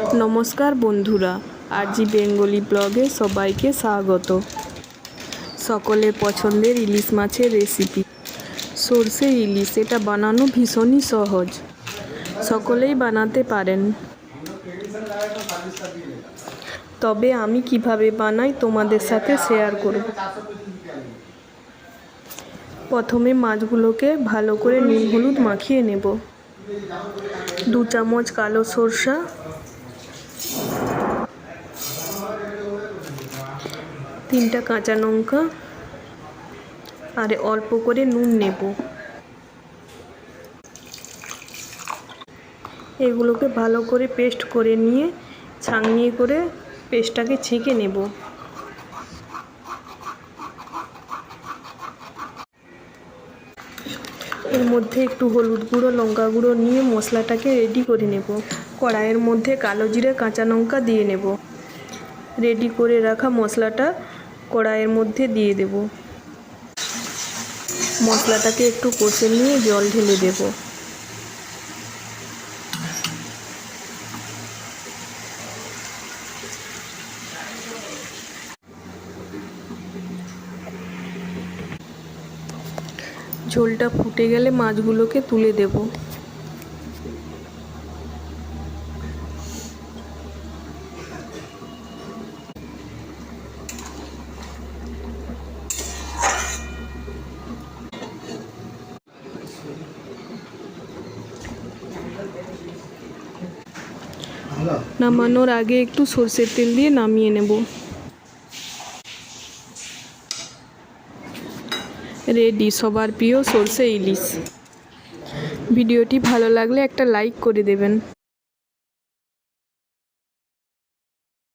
নমস্কার বন্ধুরা আরজি বেঙ্গলি ব্লগে সবাইকে স্বাগত। সকলে পছন্দের ইলিশ মাছের রেসিপি সর্ষে ইলিশ, এটা বানানো ভীষণই সহজ। সকলেই বানাতে পারেন। তবে আমি কীভাবে বানাই তোমাদের সাথে শেয়ার করব। প্রথমে মাছগুলোকে ভালো করে নীল হলুদ মাখিয়ে নেব। দু চামচ কালো সরষা তিনটা কাঁচা লঙ্কা আর অল্প করে নুন নেব। এগুলোকে ভালো করে পেস্ট করে নিয়ে ছাঁকনি করে পেস্টটাকে ছেঁকে নেব। এর মধ্যে একটু হলুদ গুঁড়ো, লঙ্কা গুঁড়ো নিয়ে মশলাটাকে রেডি করে নেব। কড়াইয়ের মধ্যে কালো জিরে, কাঁচা লঙ্কা দিয়ে নেব। রেডি করে রাখা মশলাটা কড়াইয়ের মধ্যে দিয়ে দেব। মশলাটাকে একটু কষে নিয়ে জল ঢেলে দেব। ঝোলটা ফুটে গেলে মাছগুলোকে তুলে দেব। নামানোর আগে একটু সর্ষের তেল দিয়ে নামিয়ে নেব। রেডি সবার প্রিয় সর্ষে ইলিশ। ভিডিওটি ভালো লাগলে একটা লাইক করে দেবেন।